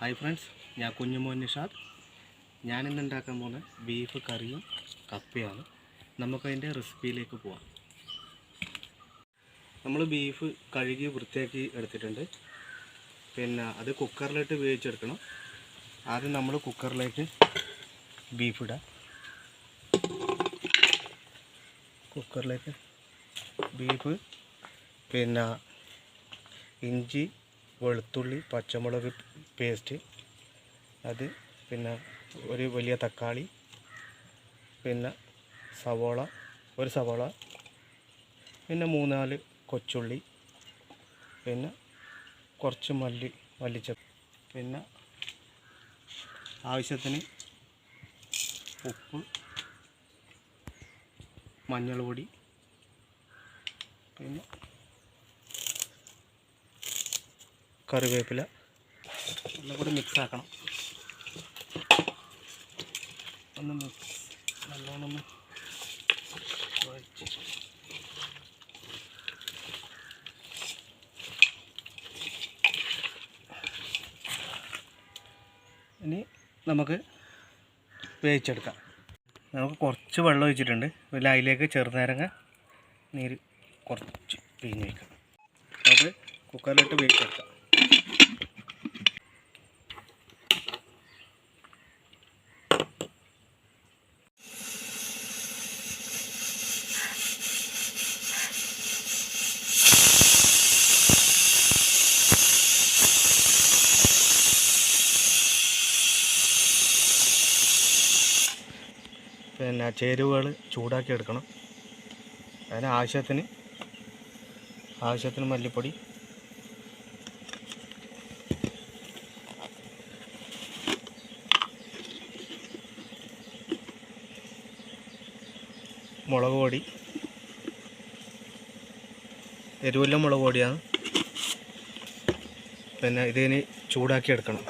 Hi friends ഞാൻ കുഞ്ഞുമോൻ നിഷാദ്. ഞാനിന്ന് ഉണ്ടാക്കാൻ പോകുന്ന ബീഫ് കറിയും കപ്പയാണ്. നമുക്കതിന്റെ റെസിപ്പിയിലേക്ക് പോവാം. നമ്മൾ ബീഫ് കഴുകി വൃത്തിയാക്കി എടുത്തിട്ടുണ്ട്. പിന്നെ അത് കുക്കറിലിട്ട് വേവിച്ചെടുക്കണം. ആദ്യം നമ്മൾ കുക്കറിലേക്ക് ബീഫ് ഇടാം. കുക്കറിലേക്ക് ബീഫ് പിന്നെ ഇഞ്ചി വെളുത്തുള്ളി പച്ചമുളക് പേസ്റ്റ് അത് പിന്നെ ഒരു വലിയ തക്കാളി പിന്നെ സവോള ഒരു സവോള പിന്നെ മൂന്നാൽ കൊച്ചുള്ളി പിന്നെ കുറച്ച് മല്ലി മല്ലിച്ച പിന്നെ ആവശ്യത്തിന് ഉപ്പ് മഞ്ഞൾ പൊടി പിന്നെ കറിവേപ്പില എല്ലാം കൂടി മിക്സ് ആക്കണം. ഒന്ന് മിക്സ് നല്ലോണം ഒന്ന് ഇനി നമുക്ക് വേവിച്ചെടുക്കാം. നമുക്ക് കുറച്ച് വെള്ളം ഒഴിച്ചിട്ടുണ്ട്. പിന്നെ അതിലേക്ക് ചെറുനാരങ്ങ നീര് കുറച്ച് പിഴിഞ്ഞ് വയ്ക്കാം നമുക്ക് കുക്കറിലിട്ട് വേവിച്ചെടുക്കാം. പിന്നെ ചേരുവകൾ ചൂടാക്കി എടുക്കണം. അതിന് ആവശ്യത്തിന് ആവശ്യത്തിന് മല്ലിപ്പൊടി മുളക് പൊടി. എരുവല്ല മുളക് പൊടിയാണ്. പിന്നെ ഇതിന് ചൂടാക്കി എടുക്കണം.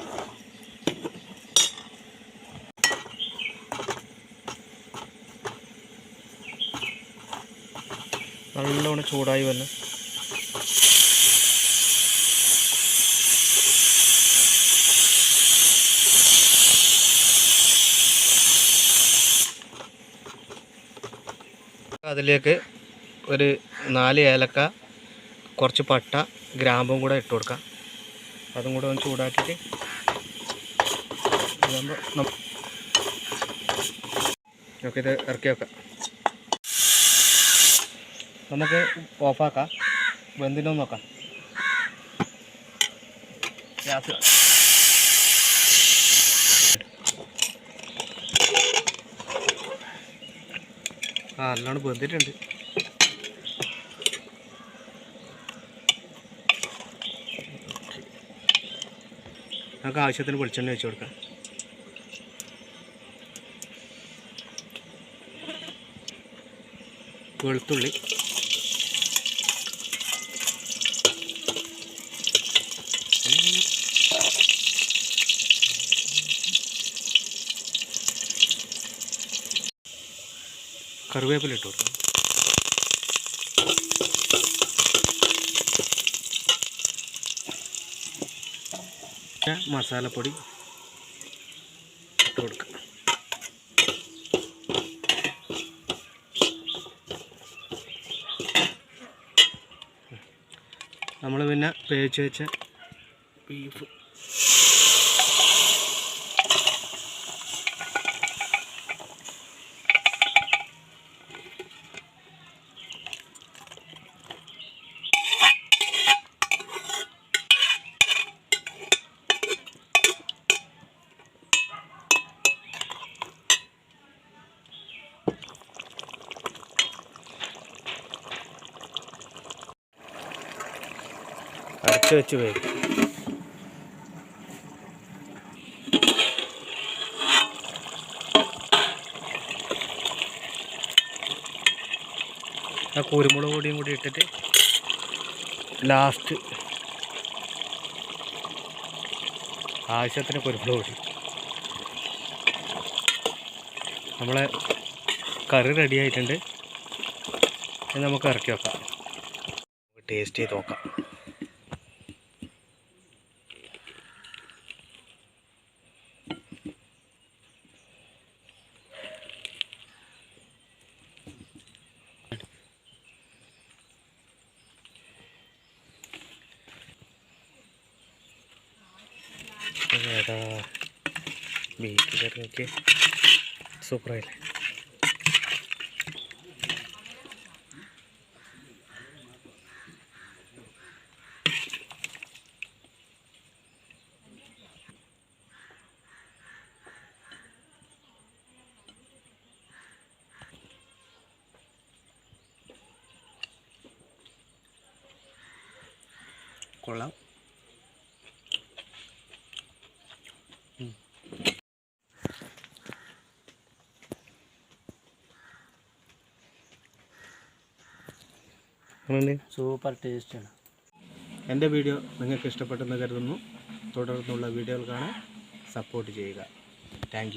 നല്ലോണം ചൂടായി വന്ന് അതിലേക്ക് ഒരു നാല് ഏലക്ക കുറച്ച് പട്ട ഗ്രാമ്പും കൂടെ ഇട്ട് കൊടുക്കാം. അതും കൂടെ ഒന്ന് ചൂടാക്കിയിട്ട് ഇതാകുമ്പോൾ നം- നമുക്കിത് ഇറക്കി വെക്കാം. നമുക്ക് ഓഫാക്കാം. വെന്തിനോ നോക്കാം. ഗ്യാസ് ആ നല്ലോണം വെന്തിട്ടുണ്ട്. നമുക്ക് ആവശ്യത്തിന് വെളിച്ചെണ്ണ വെച്ച് കൊടുക്കാം. വെളുത്തുള്ളി. കറിവേപ്പില ഇട്ട് കൊടുക്കാം മസാലപ്പൊടി ഇട്ട് കൊടുക്കാം. നമ്മൾ പിന്നെ വേവിച്ച് വെച്ച ബീഫ് അടച്ച് വെച്ച് വേവിക്കും ആ കുരുമുളക് പൊടിയും കൂടി ഇട്ടിട്ട് ലാസ്റ്റ് ആവശ്യത്തിന് കുരുമുളക് പൊടി. നമ്മളെ കറി റെഡി ആയിട്ടുണ്ട്. നമുക്ക് ഇറക്കി വെക്കാം. ടേസ്റ്റ് ചെയ്ത് നോക്കാം. ബീഫ് കറി നോക്കി സൂപ്പറായില്ലേ കൊള്ളാം. അങ്ങനെ സൂപ്പർ ടേസ്റ്റാണ് എന്റെ വീഡിയോ നിങ്ങൾക്ക് ഇഷ്ടപ്പെട്ടെന്ന് കരുതുന്നു. തുടർന്നുള്ള വീഡിയോകൾ സപ്പോർട്ട് ചെയ്യുക. താങ്ക്